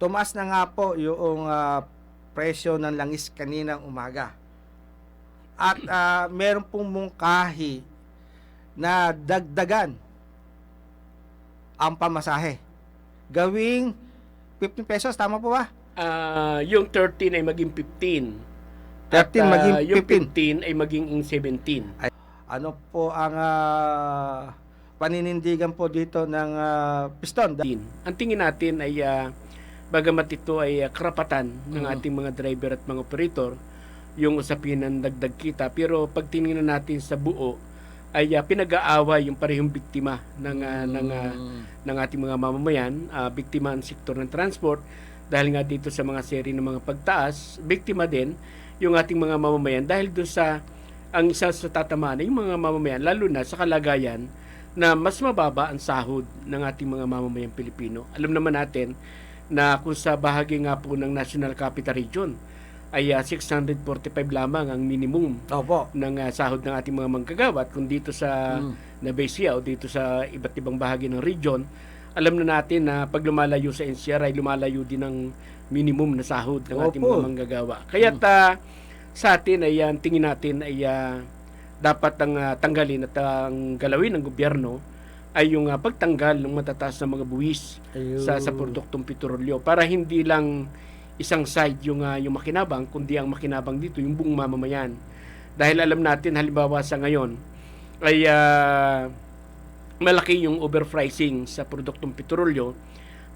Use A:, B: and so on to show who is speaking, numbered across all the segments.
A: Tumaas na nga po yung ah, presyo ng langis kaninang umaga. At ah, meron pong mungkahi na dagdagan ang pamasahe. Gawing 15 pesos, tama po ba?
B: Ah, yung 13 ay maging 15.
A: 13
B: At, ah,
A: maging
B: yung
A: 15.
B: 15 ay maging 17.
A: Ano po ang ah, paninindigan po dito ng ah, piston?
B: Ang tingin natin ay ah, bagamat ito ay ah, karapatan ng
A: Mm.
B: ating mga driver at mga operator yung usapin ng dagdag kita pero pag tiningnan natin sa buo ay ah, pinag-aaway yung parehong biktima ng ah, ng ah, ng ating mga mamamayan, ah, biktima ang sektor ng transport dahil nga dito sa mga seri ng mga pagtaas, biktima din yung ating mga mamamayan dahil doon sa ang isa sa tatamaan yung mga mamamayan lalo na sa kalagayan na mas mababa ang sahod ng ating mga mamamayang Pilipino. Alam naman natin na kung sa bahagi nga po ng National Capital Region ay ah, 645 lamang ang minimum
A: Opo.
B: ng ah, sahod ng ating mga manggagawa at kung dito sa
A: Mm.
B: Nabesia o dito sa iba't ibang bahagi ng region, alam na natin na pag lumalayo sa NCR ay lumalayo din ng minimum na sahod ng ating
A: Opo.
B: mga manggagawa. Kaya sa atin ay ang tingin natin ay ah, dapat ang ah, tanggalin at ang galawin ng gobyerno ay yung ah, pagtanggal ng matataas na mga buwis sa sa produktong petrolyo para hindi lang isang side yung ah, yung makinabang kundi ang makinabang dito yung buong mamamayan. Dahil alam natin halimbawa sa ngayon ay ah, malaki yung overpricing sa produktong petrolyo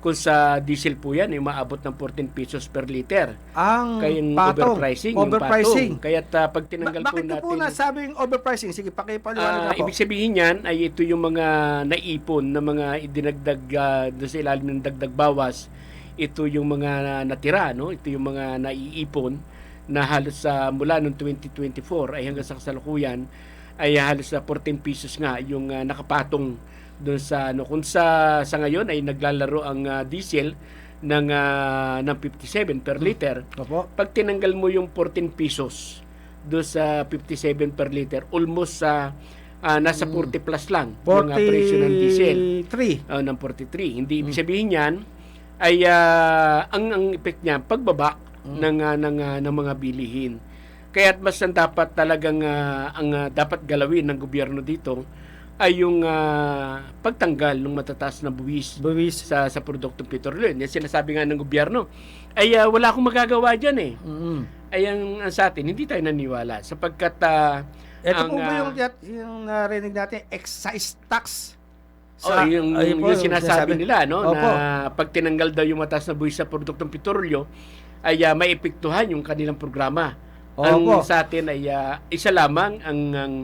B: kung sa diesel po yan ay maabot ng 14 pesos per liter.
A: Ang
B: Kaya yung
A: patong,
B: overpricing,
A: overpricing.
B: yung patong. Kaya pag tinanggal
A: Ba-
B: po
A: bakit
B: natin
A: po nasabing overpricing? Sige, pakipaliwanag
B: Ah,
A: na po.
B: ibig sabihin yan ay ito yung mga naipon na mga idinagdag ah, doon sa ilalim ng dagdag bawas. Ito yung mga natira, no? Ito yung mga naiipon na halos sa mula noong 2024 ay hanggang sa kasalukuyan ay halos sa 14 pesos nga yung ah, nakapatong doon sa ano kung sa sa ngayon ay naglalaro ang ah, diesel ng ah, ng 57 per liter
A: Opo.
B: pag tinanggal mo yung 14 pesos do sa 57 per liter, almost sa ah, nasa 40 plus lang yung ah, presyo ng diesel
A: 43.
B: ah, ng 43. Hindi ibig sabihin niyan ay ah, ang ang effect niya pagbaba ng ah, ng ah, ng mga bilihin. Kaya mas dapat talagang ah, ang ah, dapat galawin ng gobyerno dito ay yung ah, pagtanggal ng matataas na buwis
A: Buwis.
B: sa sa produktong petrolyo. Yan sinasabi nga ng gobyerno ay ah, wala akong magagawa diyan eh
A: Mm.
B: ay ang, ang sa atin, hindi tayo naniwala sapagkat ah,
A: Ito
B: ang,
A: po ba yung, yung narinig natin, excise tax?
B: oh, yung,
A: ayun po,
B: yung sinasabi nila no
A: Opo.
B: na pag tinanggal daw yung mataas na buwis sa produktong petrolyo ay ah, maepektuhan yung kanilang programa. Ang
A: Opo.
B: sa atin ay ah, isa lamang ang ang,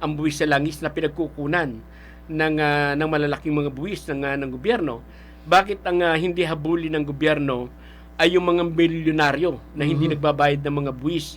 B: ang buwis sa langis na pinagkukunan ng ah, ng malalaking mga buwis ng ah, ng gobyerno. Bakit ang ah, hindi habulin ng gobyerno ay yung mga milyonaryo na hindi nagbabayad ng mga buwis